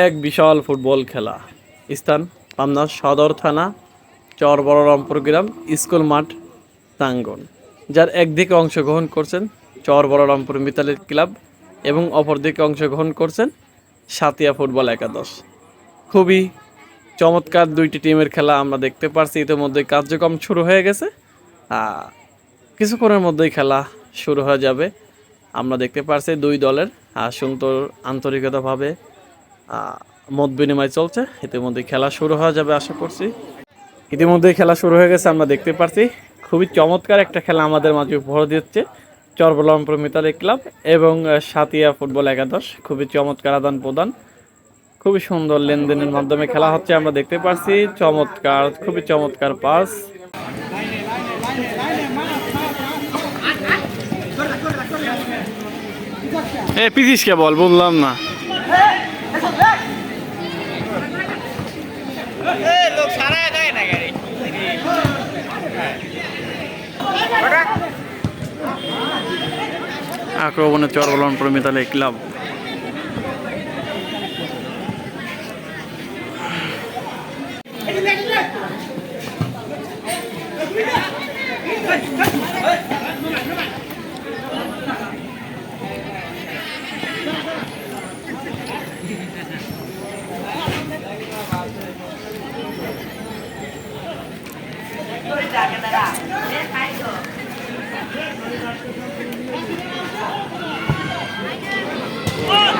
এক বিশাল ফুটবল খেলা। স্থান পাবনা সদর থানা চর বলরামপুর গ্রাম, স্কুল মাঠ প্রাঙ্গন যার একদিকে অংশগ্রহণ করছেন চর বলরামপুর মিতালির ক্লাব এবং অপরদিকে অংশগ্রহণ করছেন সাতিয়া ফুটবল একাদশ। খুবই চমৎকার দুইটি টিমের খেলা আমরা দেখতে পারছি। ইতিমধ্যে কার্যক্রম শুরু হয়ে গেছে। কিছুক্ষণের মধ্যেই খেলা শুরু হয়ে যাবে। আমরা দেখতে পারছি দুই দলের সুন্দর আন্তরিকতাভাবে মত বিনিময় চলছে। ইতিমধ্যে খেলা শুরু হয়ে যাবে আশা করছি। ইতিমধ্যে খেলা শুরু হয়ে গেছে, আমরা দেখতে পারছি। খুবই চমৎকার একটা খেলা আমাদের মাঝে উপহার দিচ্ছে চরবলমপুর মিতালি ক্লাব এবং সাতিয়া ফুটবল একাদশ। খুবই চমৎকার আদান প্রদান। খুবই সুন্দর লেনদেনের মাধ্যমে খেলা হচ্ছে, আমরা দেখতে পারছি। চমৎকার, খুবই চমৎকার পাস। এ পিছিস কে বল, বললাম না। লোক সারা যায় না গাড়ি આક્રો અને ચોર વલણ પ્રમિતાલે ક્લબ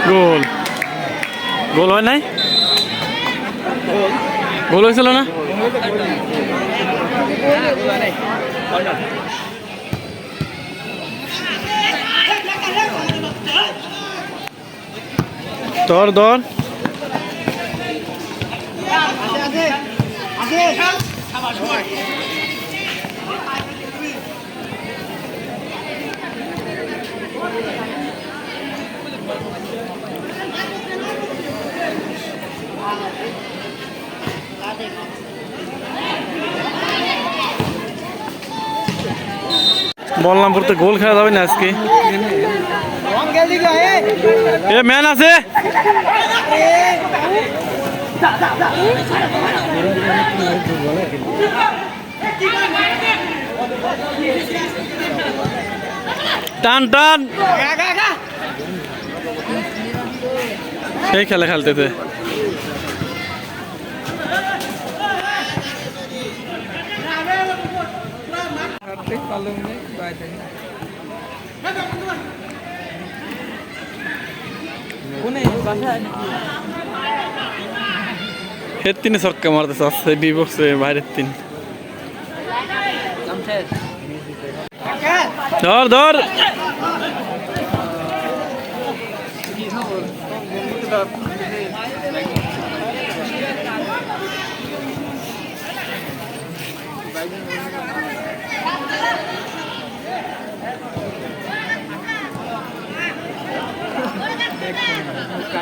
গোল। গোল হয় নাই? গোল হয়েছিল না? তোর দর বললাম পড়তে গোল খেলা যাবে না আজকে। এ, ম্যান আছে? টান টান। সেই খেলা খেলতেছে। হের তিনে ছক্কা মারতে চাচ্ছে বিপক্ষে বাইরের তিন। ধর ধর।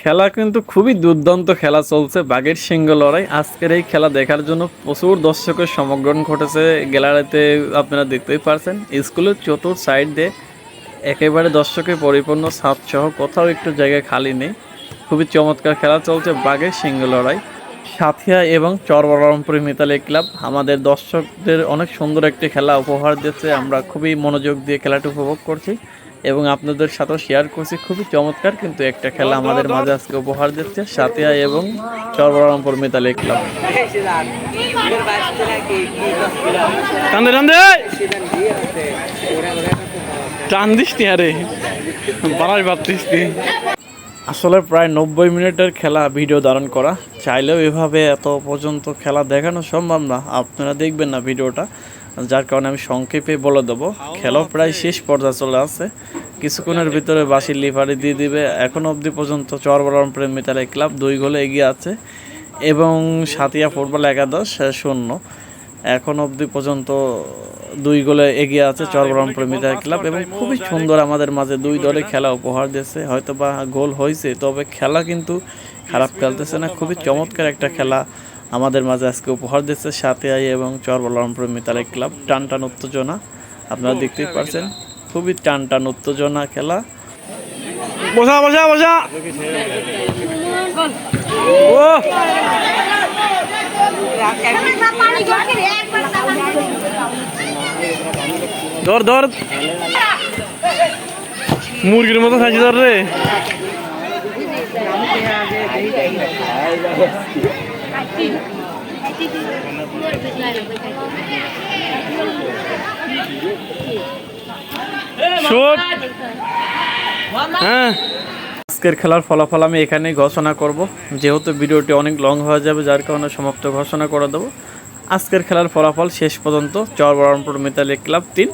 খেলা কিন্তু খুবই দুর্দান্ত খেলা চলছে বাঘের সিংহ লড়াই। আজকের এই খেলা দেখার জন্য প্রচুর দর্শকের সমগ্রণ ঘটেছে। গ্যালারিতে আপনারা দেখতেই পারছেন, স্কুলের চতুর সাইড দিয়ে একেবারে দর্শকে পরিপূর্ণ ছাদ সহ কোথাও একটু জায়গায় খালি নেই। খুবই চমৎকার খেলা চলছে বাঘের সিংহ লড়াই। সাথিয়া এবং চরবরমপুর মিতালি ক্লাব, আমাদের দর্শকদের অনেক সুন্দর একটি খেলা উপহার দিচ্ছে। আমরা খুবই মনোযোগ দিয়ে খেলাটি উপভোগ করছি। এবং আপনাদের সাথেও শেয়ার করছি। খুবই চমৎকার কিন্তু একটা খেলা আমাদের মাঝে আজকে উপহার দিচ্ছে সাথিয়া এবং চরবরমপুর মিতালি ক্লাব। টান্দে নি আরে। বাড়াই বাড়তিস আসলে প্রায় নব্বই মিনিটের খেলা ভিডিও ধারণ করা। চাইলেও এভাবে এত পর্যন্ত খেলা দেখানো সম্ভব না। আপনারা দেখবেন না ভিডিওটা। যার কারণে আমি সংক্ষেপে বলে দেবো। খেলা প্রায় শেষ পর্যায়ে চলে আসছে। কিছুক্ষণের ভিতরে বাসি লিভারি দিয়ে দিবে। এখন অবধি পর্যন্ত চরবরমপুরের মিতালে ক্লাব দুই গোলে এগিয়ে আছে এবং সাতিয়া ফুটবল একাদশ শূন্য। এখন অবধি পর্যন্ত দুই গোলে এগিয়ে আছে চরবরমপুর মিতাই ক্লাব এবং খুবই সুন্দর আমাদের মাঝে দুই দলে খেলা উপহার দিয়েছে। হয়তো বা গোল হয়েছে, তবে খেলা কিন্তু খারাপ খেলতেছে না। খুবই চমৎকার একটা খেলা আমাদের মাঝে আজকে উপহার দিচ্ছে সাতিয়াই এবং চরবরমপুর মিতাই ক্লাব। টান টান উত্তেজনা, আপনারা দেখতেই পারছেন খুবই টান টান উত্তেজনা খেলা। বসা বসা বসা। ধর ধর। মুরগির মতো খাইছি ধর রে। হ্যাঁ। আজকের খেলার ফলাফল আমি এখানেই ঘোষণা করব। যেহেতু ভিডিওটি অনেক লং হয়ে যাবে, যার কারণে সমাপ্ত ঘোষণা করে দেবো। আজকের খেলার ফলাফল শেষ পর্যন্ত চর চরবরমপুর মিতালি ক্লাব তিন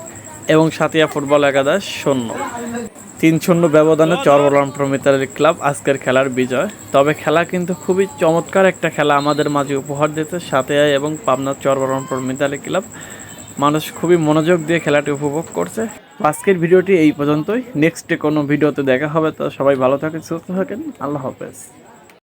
এবং সাতিয়া ফুটবল একাদশ শূন্য। তিন শূন্য ব্যবধানে চরবরমপুর মিতালি ক্লাব আজকের খেলার বিজয়। তবে খেলা কিন্তু খুবই চমৎকার একটা খেলা আমাদের মাঝে উপহার দিতে সাতিয়া এবং পাবনার চরবরমপুর মিতালি ক্লাব। মানুষ খুবই মনোযোগ দিয়ে খেলাটি উপভোগ করছে। আজকের ভিডিওটি এই পর্যন্তই। নেক্সটে কোনো ভিডিওতে দেখা হবে, তো সবাই ভালো থাকেন, সুস্থ থাকেন। আল্লাহ হাফেজ।